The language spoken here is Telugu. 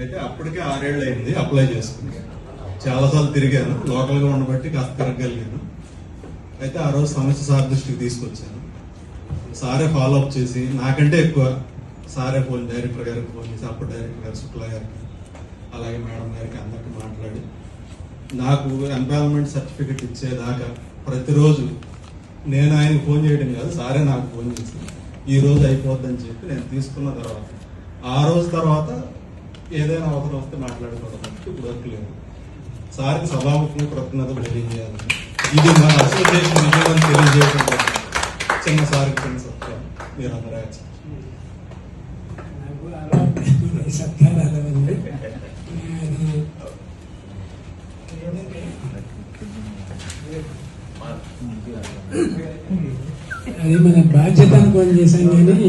అయితే అప్పటికే ఆరేళ్ళు అయింది అప్లై చేసుకుని చాలాసార్లు తిరిగాను లోకల్గా ఉండబట్టి కాస్త తిరగలిగాను. అయితే ఆ రోజు సమస్య సార్ దృష్టికి తీసుకొచ్చాను. సారే ఫాలో అప్ చేసి నాకంటే ఎక్కువ సారే ఫోన్ డైరెక్టర్ గారికి ఫోన్ చేసి అప్పుడు డైరెక్టర్ గారు శుక్లా గారికి అలాగే మేడం గారికి అందరికీ మాట్లాడి నాకు ఎంపావర్మెంట్ సర్టిఫికెట్ ఇచ్చేదాకా ప్రతిరోజు నేను ఆయనకు ఫోన్ చేయడం కాదు సారే నాకు ఫోన్ చేసి ఈ రోజు అయిపోద్దని చెప్పి నేను తీసుకున్న తర్వాత ఆ రోజు తర్వాత ఏదైనా అవసరం వస్తే మాట్లాడుకోవడం తప్పితే ఇప్పుడు వరకు లేదు. సార్కి సభాముఖంగా కృతజ్ఞతలు తెలియజేయాలని ఇది మన అసోసియేషన్ విజయం తెలియజేయడం చిన్న సార్కి చిన్న సత్యం మీరు అందరూ అది మన బాధ్యత అనుకోని చేశాం కానీ